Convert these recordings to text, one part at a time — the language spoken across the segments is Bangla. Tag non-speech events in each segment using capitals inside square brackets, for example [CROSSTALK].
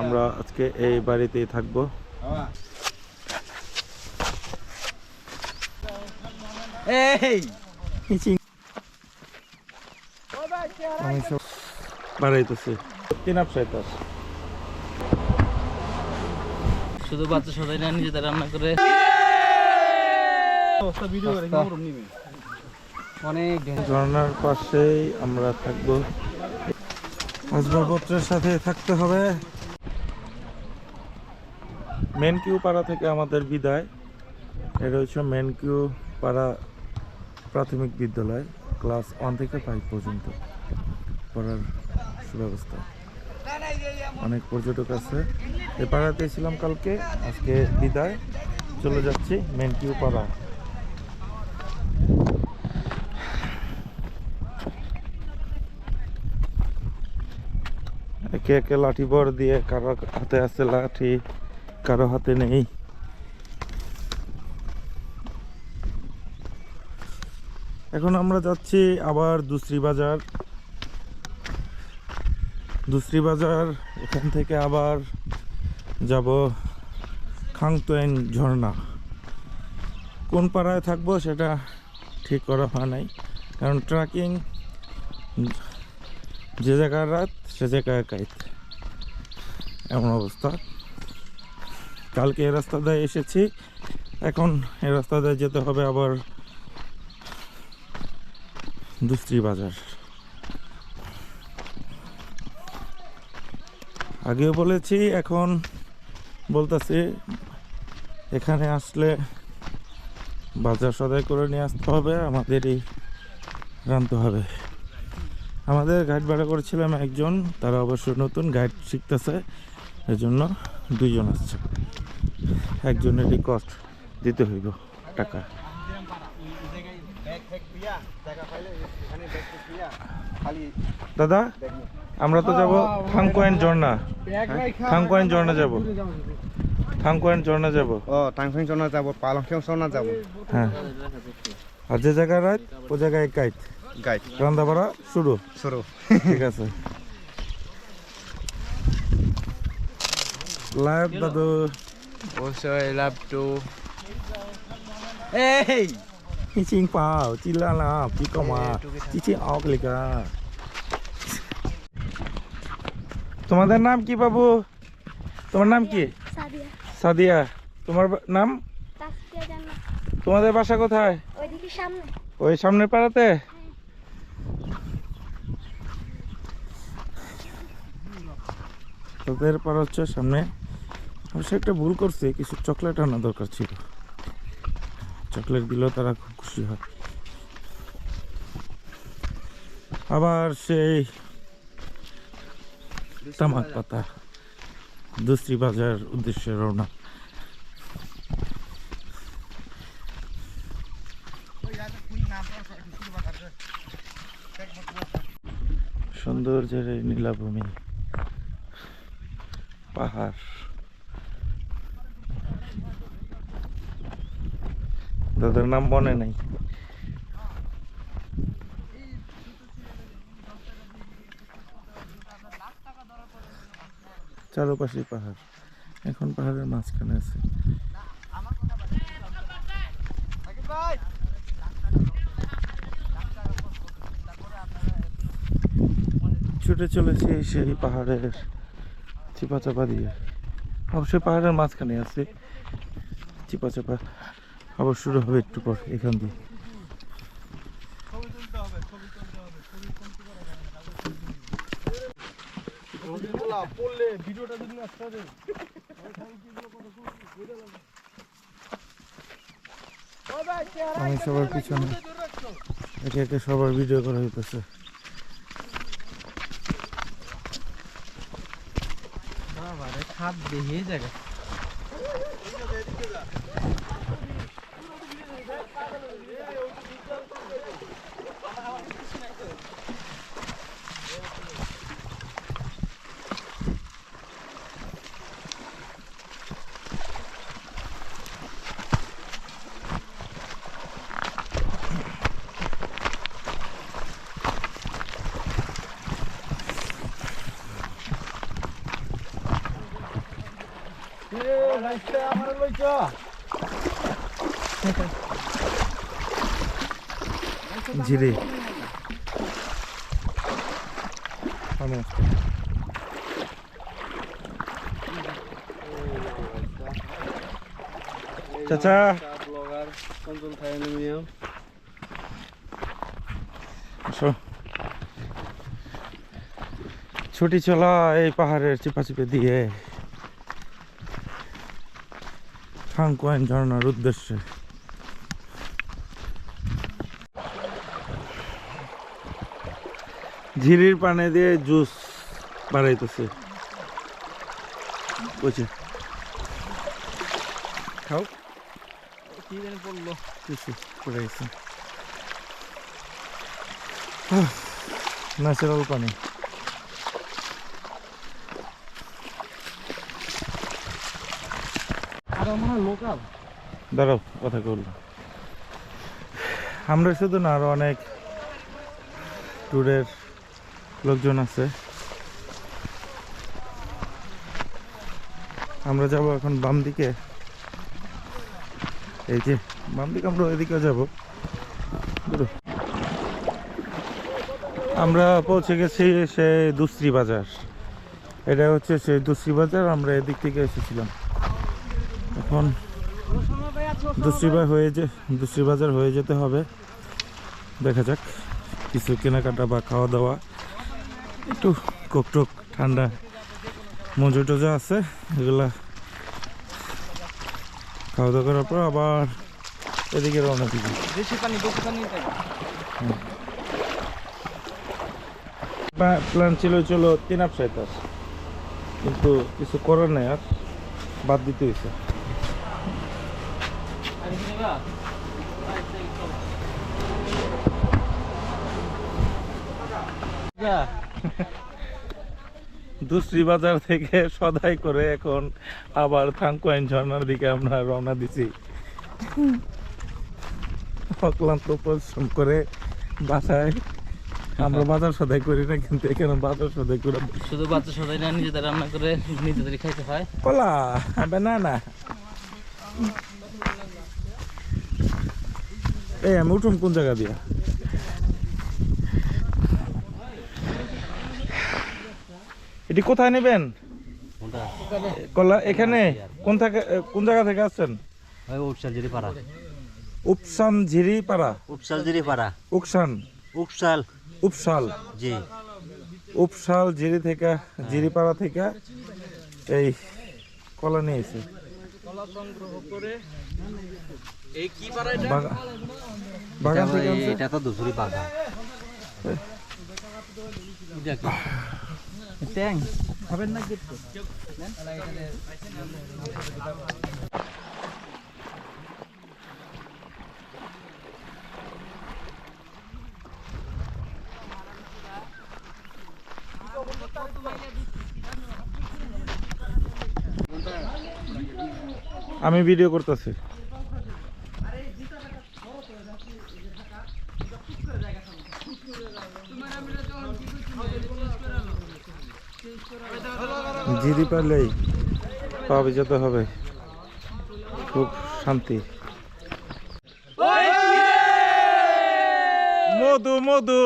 আমরা আজকে এই বাড়িতেই থাকব। বাড়াইতেছি। তিন শুধু বাচ্চা সদাই না নিজে রান্না করে। অনেক ঝর্ণার পাশেই আমরা থাকব। আসবাবপত্রের সাথে থাকতে হবে। মেন কিউ পাড়া থেকে আমাদের বিদায়। এটা হচ্ছে মেন কিউ পাড়া প্রাথমিক বিদ্যালয় ক্লাস ওয়ান থেকে ফাইভ পর্যন্ত পড়ার সুব্যবস্থা। অনেক পর্যটক আছে। এ পাড়াতে ছিলাম কালকে, আজকে বিদায়। চলে যাচ্ছি মেন কিউ পাড়া। একে একে লাঠি বর দিয়ে কারও হাতে আছে লাঠি। কারও হাতে নেই। এখন আমরা যাচ্ছি আবার দুশ্রী বাজার। দুশ্রী বাজার, এখান থেকে আবার যাব খাংতোয়েন ঝর্ণা। কোন পাড়ায় থাকব সেটা ঠিক করা হয় নাই, কারণ ট্রাকিং যে জায়গার রাত, সে জায়গায় কাইত। এমন অবস্থা। কালকে এ রাস্তা দিয়ে এসেছি। এখন এ রাস্তা দিয়ে যেতে হবে আবার দুশ্রী বাজার। আগেও বলেছি, এখন বলতেছি, এখানে আসলে বাজার সদাই করে নিয়ে আসতে হবে, আমাদেরই রানতে হবে। আমাদের গাইড ভাড়া করেছিলাম একজন, তারা অবশ্য নতুন গাইড শিখতেছে, এজন্য দুইজন আসছে। একজনেরই কস্ট দিতে হইব টাকা। দাদা আমরা তো যাব থাংকোয়েন ঝর্ণা। থাংকোয়েন ঝর্ণা যাব। থাংকোয়েন ঝর্ণা যাব। ও টাংফিং চনা যাব পালংখিং চনা যাব। হ্যাঁ। আর যে জায়গায় রাত ও জায়গায় গাইড গাইড রান্না বাড়া শুরু। শুরু। ঠিক আছে। লাইভ দাদু। Also, I love to. Hey! Chị chiên vào, chị la la, chị có mà, chị chiên ọc lịch à. তোমাদের নাম কি বাবু তোমার নাম কি সাদিয়া তোমার নাম তোমাদের বাসা কোথায় ওই সামনে পাড়াতে তোদের পাড়া হচ্ছে সামনে অবশ্য একটা ভুল করছে, কিছু চকলেট আনা দরকার ছিল। চকলেট দিলেও তারা খুব খুশি হয়। আবার সেই তামাক পাতা দুশ্রী বাজার উদ্দেশ্যে রওনা। সৌন্দর্যের নীলাভূমি, পাহাড়। দাদার নাম মনে নেই। চারপাশে পাহাড়। এখন পাহাড়ের মাঝখানে আছে। ছুটে চলেছি সেই পাহাড়ের চিপা চাপা দিয়ে। অবশ্যই পাহাড়ের মাঝখানে আছে। চিপা চাপা আবার শুরু হবে একটু পর, এখান দিয়ে। আমি সবার পিছনে। একে একে সবার ভিডিও করা হইতেছে। খাপ দেখিয়ে জায়গা ঝিরি আমি চাচা ছুটি চলা এই পাহাড়ের চিপা চিপে দিয়ে। খানকোয়াইন ঝর্ণার উদ্দেশ্যে। ঝিরির পানে দিয়ে জুস বাড়াইতেছে বুঝছে? খাও। কি জানি পড়ল কিছু পড়ে গেছে ন্যাচারাল পানি আর মনে হয় লোকাল দাঁড়াও। কথা বলব আমরা শুধু না, আরও অনেক ট্যুরের লোকজন আছে। আমরা যাব এখন বাম দিকে। এই যে, বাম দিকে আমরা ওইদিকে যাব। আমরা পৌঁছে গেছি সেই দুশ্রী বাজার। এটা হচ্ছে সেই দুশ্রী বাজার, আমরা এদিক থেকে এসেছিলাম। এখন দুশ্রী হয়ে যে দুশ্রী বাজার হয়ে যেতে হবে। দেখা যাক কিছু কেনাকাটা বা খাওয়া দাওয়া একটু কোকটোক ঠান্ডা মজু টজা আছে এগুলা খাওয়া দাওয়া করার পর আবার এদিকে রওনা দিবি। প্ল্যান ছিল চলো তিন আপসাইতাস কিন্তু কিছু করার নেই আর বাদ দিতে হয়েছে [LAUGHS] দুশ্রী বাজার থেকে সদাই করে এখন আবার থাঙ্কুয়াইন ঝর্ণার দিকে আমরা রওনা দিছি। অক্লান্ত পরিশ্রম করে বাসায়। আমরা বাজার সদাই করি না কিন্তু এখানে বাজার সদাই করে। শুধু বাচ্চা সদাই না নিজেদের রান্না করে নিজেদের খাইতে হয়। কলা বেনানা এই আমি উঠুম কোন জায়গা দিয়া? এটি কোথায় নেবেন? কলা এখানে? কোন থেকে কোন জায়গা থেকে আসছেন? উপসাল পাড়া উপসান ঝিরি পাড়া উপসাল? জিরি পাড়া উকসান উপসাল। উপসাল? জি। উপসাল জিরি থেকে জিরিপাড়া থেকে এই কলা নিয়েছে এই কি পারা এটা? বাগা- বাগান থেকে আনছে? এটা তো দুসুরি বাগা ট্যাং। খাবেন না গিফট আমি ভিডিও করতেছি জিরি পারলেই পাবে যেতে হবে। খুব শান্তি। মধু মধু।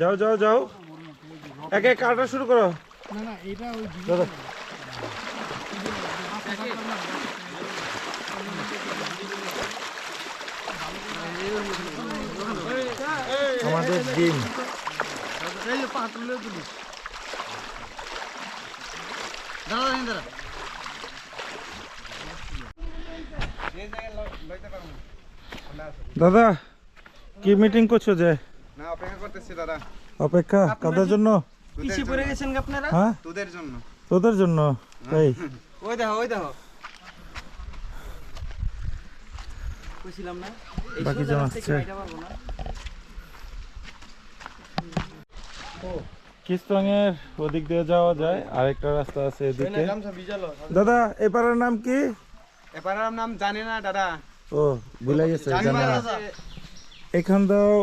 যাও যাও যাও। একে কাটা শুরু করো। দাদা। আমাদের ডিম। দাদা কি মিটিং করছ যে? না অপেক্ষা করতেছি দাদা। অপেক্ষা? কাদের জন্য? পড়ে গেছেন আপনারা? হ্যাঁ? তোদের জন্য। তোদের জন্য? এই। ওই দেখো ওই দেখো। কইছিলাম না বাকি সোজা জন রাস্তায় আসছে। হাইটা পারব না কিস্তং এর ওদিক দিয়ে যাওয়া যায় আরেকটা রাস্তা আছে এদিকে। দাদা এপারের নাম কি? এবার নাম জানি না দাদা। ও ভুলে গেছে। এখান দাও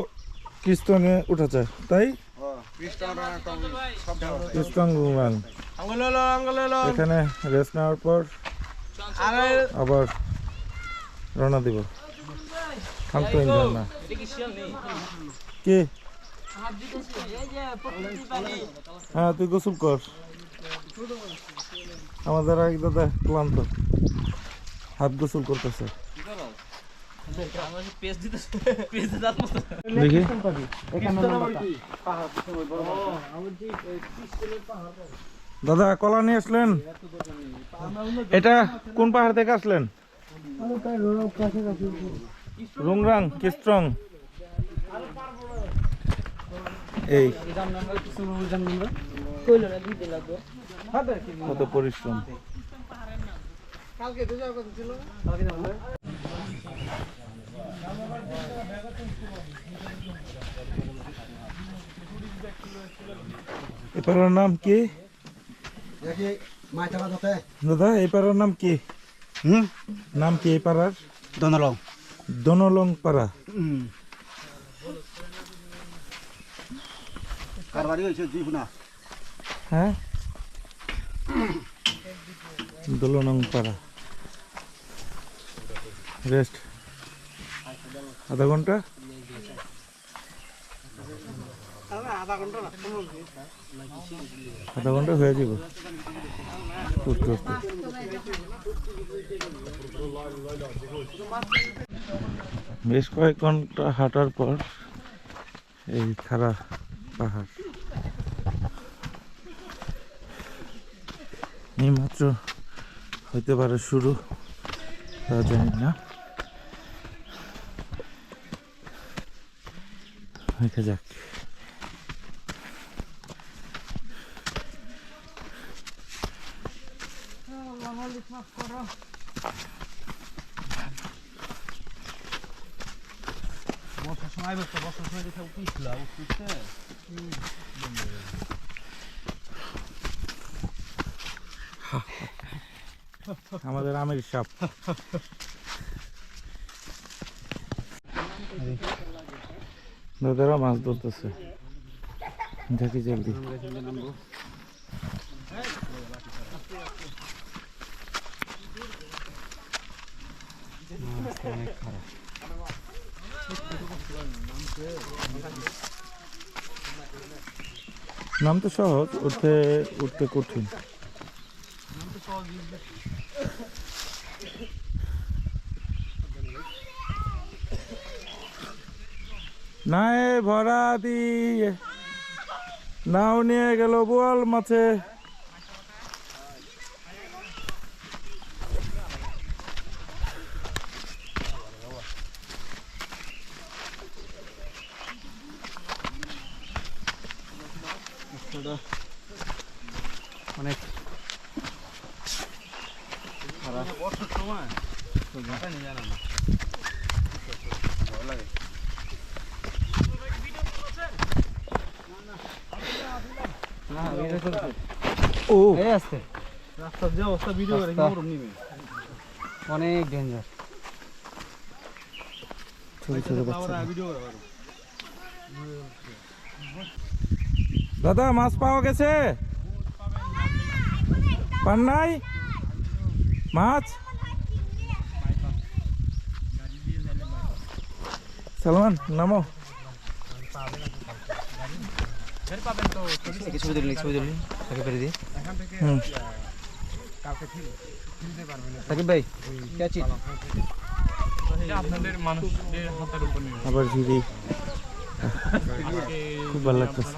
কিস্তনে উঠা যায় তাই? এখানে রেস্ট নেওয়ার পর আবার রওনা দিব। থামতো না। কে? হ্যাঁ তুই গোসল কর। আমাদের এক দাদা ক্লান্ত। হাত গোসল করতেছে। দাদা, কলা নিয়ে আসলেন? এটা কোন পাহাড় থেকে আসলেন? রুংরাং কিস্ট্রং এই। কত পরিশ্রম। এই পাড়ার নাম কি? দাদা এই পাড়ার নাম কি? হুম? নাম কি এই পাড়ার দনলং। দনলং পাড়া কার বাড়ি হয়েছে জিপুনা হ্যাঁ? দোলনং পাড়া। রেস্ট আধা ঘণ্টা? আধা ঘণ্টা হয়ে যাব। উঠতে উঠতে বেশ কয়েক ঘণ্টা হাঁটার পর এই পাহাড় এইমাত্র হইতে পারে শুরু। তা জানি না। দেখা যাক। আমাদের আমের সাপ। দাদারা মাছ ধরতেছে। দেখি জলদি। নাম তো সহজ উঠতে উঠতে কঠিন। নাই ভরা দিয়ে নাও নিয়ে গেল বোয়াল মাছে। অনেক ও। এই আসতে। রাস্তা যে অবস্থা ভিডিও করে রাস্তা। মরম নিবে। অনেক ডেঞ্জার ভিডিও করে দাদা মাছ পাওয়া গেছে? পান নাই? মাছ? সালমান নামো। খুব ভালো লাগতেছে।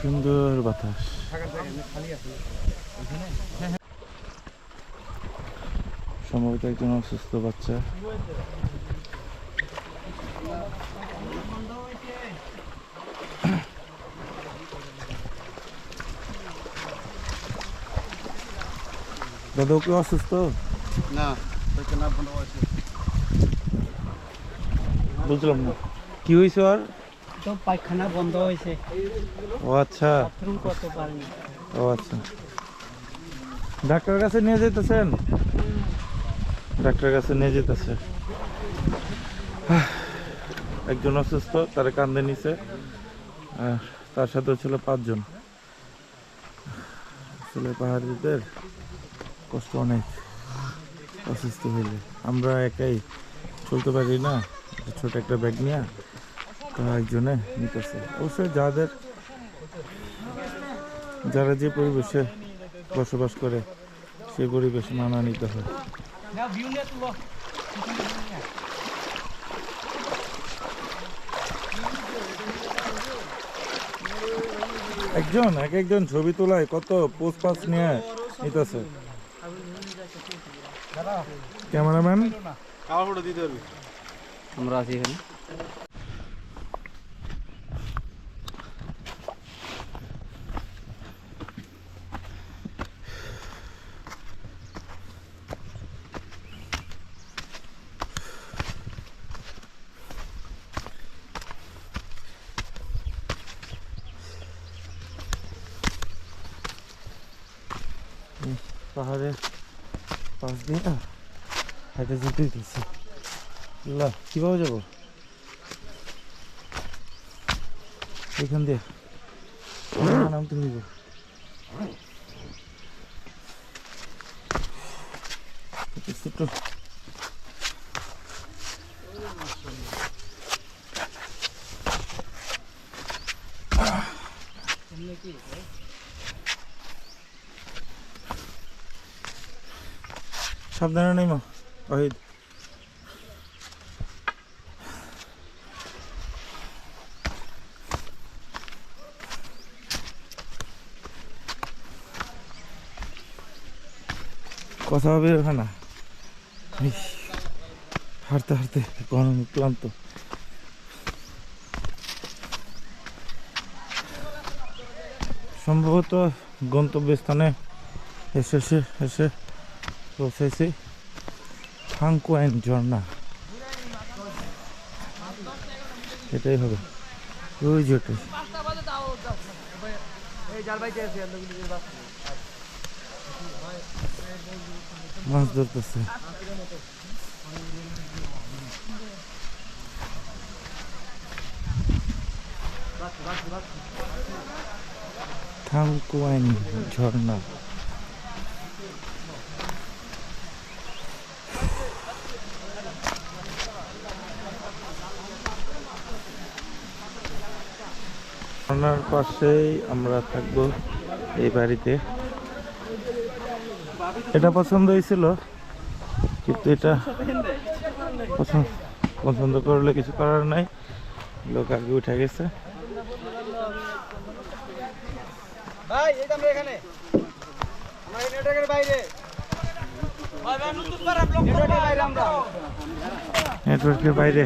সুন্দর বাতাস। সম্ভবত একজন অসুস্থ বাচ্চা। দাদা কি অসুস্থ? না না বুঝলাম না। কি হয়েছে আর? পায়খানা বন্ধ হয়েছে ও আচ্ছা। বাথরুম করতে পারেনি। ও আচ্ছা। ডাক্তার কাছে নিয়ে যেতেছেন ডাক্তার কাছে নিয়ে যেতেছে একজন অসুস্থ তার কান্দে নিছে। আর তার সাথে ছিল পাঁচজন। আসলে পাহাড়িদের কষ্ট অনেক। অসুস্থ হইলে। আমরা একাই চলতে পারি না। ছোট একটা ব্যাগ নিয়ে তো একজনে নিতেছে। অবশ্যই যাদের যারা যে পরিবেশে বসবাস করে সেই পরিবেশ মানা নিতে হয়। একজন, এক একজন ছবি তোলায় কত পোস্ট পাস নিয়ে নিতেছে। ক্যামেরাম্যান? আমরা আছি এখানে পাহাড়ের পাশ দিয়ে না হেঁটে যেতে দিচ্ছি কীভাবে যাব? এখান দিয়ে। নামতে ছোট্ট সাবধানে নেই মা কথা হবে ওখানে ইস, হাঁটতে হাঁটতে গরম ক্লান্ত। সম্ভবত গন্তব্যস্থানে এসে এসে এসে পৌঁছেছি থাংকুয়াইন ঝর্ণা। এটাই হবে। ওই যে মাছ ধরতেছে। থাংকুয়াইন ঝর্ণা। ঝর্ণার পাশেই আমরা থাকব এই বাড়িতে। এটা পছন্দ হয়েছিল কিন্তু এটা পছন্দ পছন্দ করলে কিছু করার নাই। লোক আগে উঠে গেছে। ভাই এই আমরা এখানে। আমরা এই নেটওয়ার্কের বাইরে। নেটওয়ার্কের বাইরে আমরা নেটওয়ার্কের বাইরে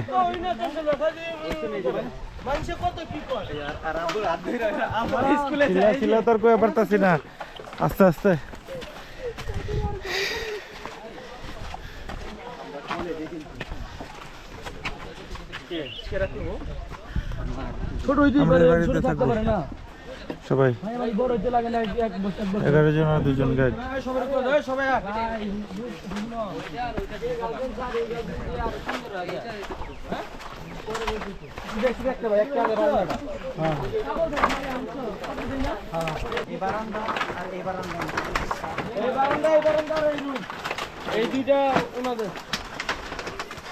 চিল্লা চিল্লা তোর কয়ে পারতাছি না আস্তে আস্তে ছোট হইতে আমরা এই বাড়িতে থাকব সবাই। এগারো জন আর দুজন গাইড হ্যাঁ এই দুইটা ওনাদের।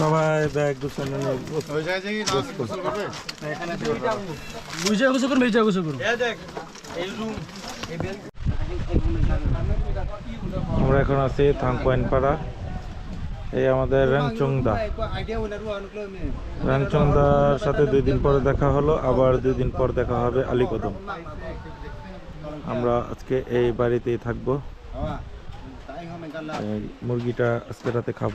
সবাই ব্যাগ গুছানো নিয়ে বুঝে গুছো করুন বুঝে গুছো করুন। আমরা এখন আছি থাংপয়েন্ট পাড়া এই আমাদের র্যাংচংদা। র্যাংচংদার সাথে দুই দিন পরে দেখা হলো আবার দুই দিন পর দেখা হবে আলীকদম। আমরা আজকে এই বাড়িতেই থাকব। মুরগিটা আজকে রাতে খাব